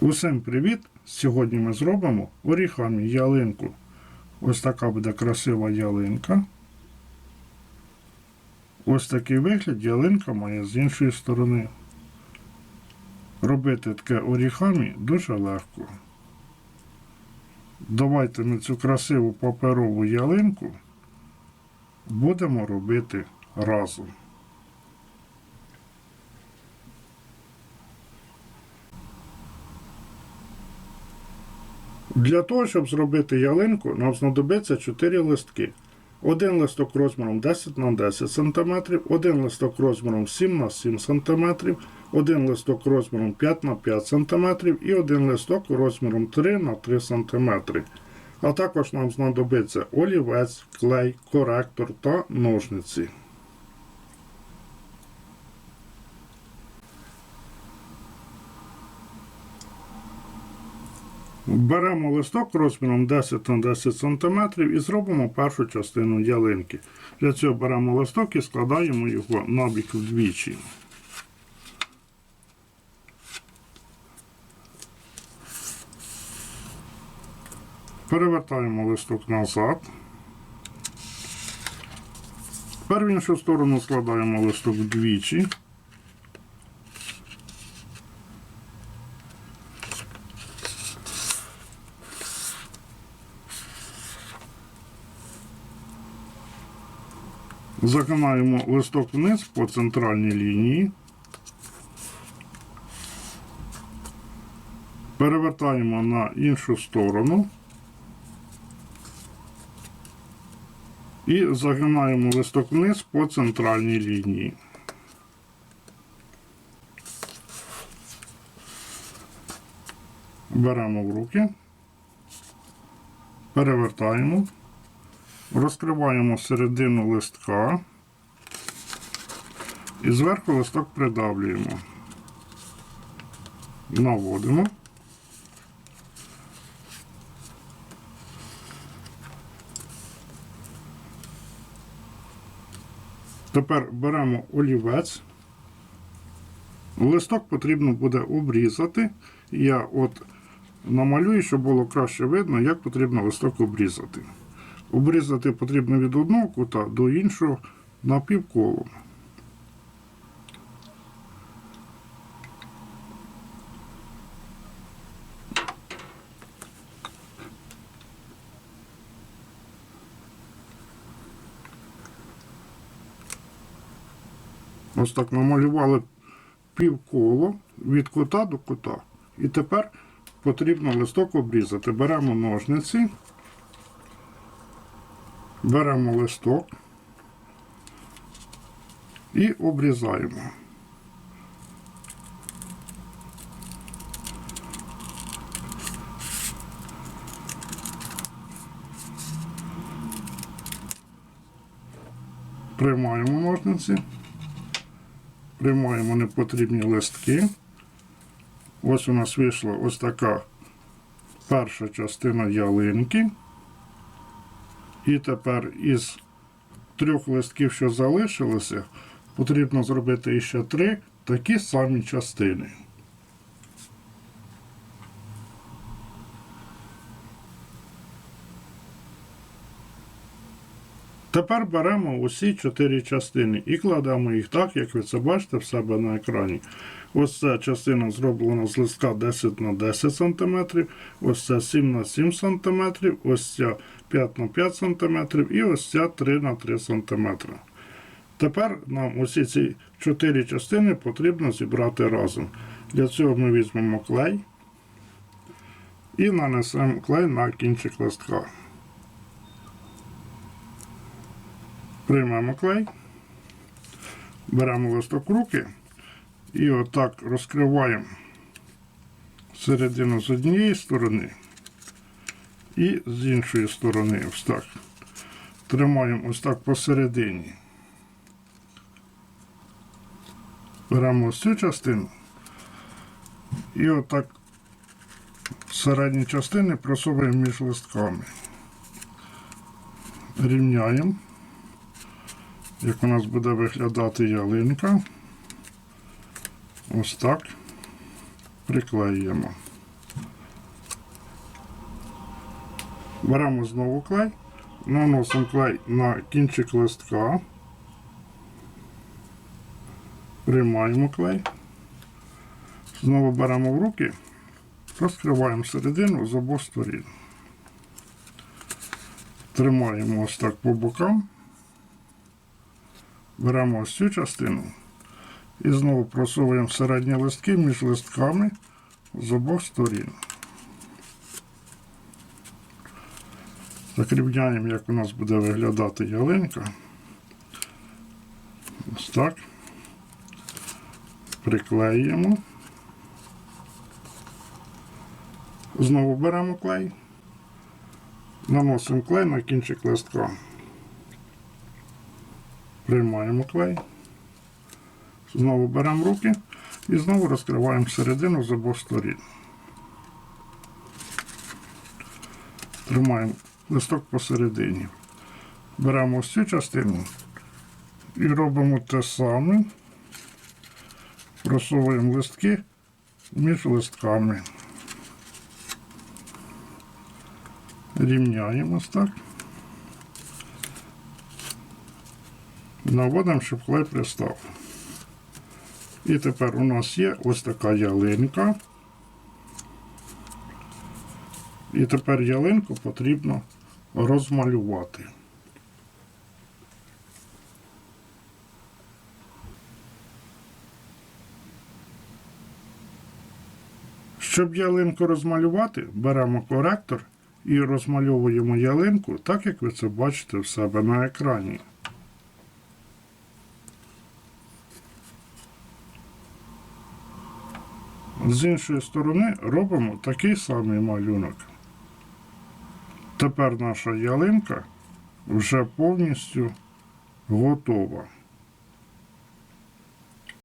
Усім привіт! Сьогодні ми зробимо орігамі ялинку. Ось така буде красива ялинка. Ось такий вигляд ялинка має з іншої сторони. Робити таке орігамі дуже легко. Давайте ми цю красиву паперову ялинку будемо робити разом. Для того, щоб зробити ялинку, нам знадобиться 4 листки. Один листок розміром 10 на 10 см, один листок розміром 7 на 7 см, один листок розміром 5 на 5 см і один листок розміром 3 на 3 см. А також нам знадобиться олівець, клей, коректор та ножниці. Беремо листок розміром 10 на 10 см і зробимо першу частину ялинки. Для цього беремо листок і складаємо його набік вдвічі. Перевертаємо листок назад. Тепер в іншу сторону складаємо листок вдвічі. Загинаємо листок вниз по центральній лінії. Перевертаємо на іншу сторону. І загинаємо листок вниз по центральній лінії. Беремо в руки, перевертаємо. Розкриваємо середину листка і зверху листок придавлюємо. Наводимо. Тепер беремо олівець. Листок потрібно буде обрізати. Я от намалюю, щоб було краще видно, як потрібно листок обрізати. Обрізати потрібно від одного кута до іншого на півколо. Ось так намалювали півколо від кута до кута. І тепер потрібно листок обрізати. Беремо ножниці. Беремо листок і обрізаємо. Приймаємо ножниці, приймаємо непотрібні листки. Ось у нас вийшла ось така перша частина ялинки. І тепер із трьох листків, що залишилося, потрібно зробити ще три такі самі частини. Тепер беремо усі чотири частини і кладемо їх так, як ви це бачите в себе на екрані. Ось ця частина зроблена з листка 10 на 10 см, ось ця 7 на 7 см, ось ця 5 на 5 см і ось ця 3 на 3 см. Тепер нам усі ці чотири частини потрібно зібрати разом. Для цього ми візьмемо клей і нанесемо клей на кінчик листка. Приймемо клей, беремо листок в руки і отак розкриваємо середину з однієї сторони і з іншої сторони ось так. Тримаємо ось так посередині. Беремо ось цю частину і отак середні частини просовуємо між листками. Рівняємо як у нас буде виглядати ялинка. Ось так приклеюємо. Беремо знову клей, наносимо клей на кінчик листка, приймаємо клей, знову беремо в руки, розкриваємо середину з обох сторін. Тримаємо ось так по бокам, беремо ось цю частину і знову просовуємо середні листки між листками з обох сторін. Закріпляємо, як у нас буде виглядати ялинка. Ось так. Приклеїмо. Знову беремо клей. Наносимо клей на кінчик листка. Приймаємо клей. Знову беремо руки і знову розкриваємо середину з обох сторін. Тримаємо листок посередині. Беремо ось цю частину і робимо те саме. Просовуємо листки між листками. Рівняємо ось так. Наводимо, щоб клей пристав. І тепер у нас є ось така ялинка. І тепер ялинку потрібно розмалювати. Щоб ялинку розмалювати, беремо коректор і розмальовуємо ялинку так, як ви це бачите в себе на екрані. З іншої сторони робимо такий самий малюнок. Тепер наша ялинка вже повністю готова.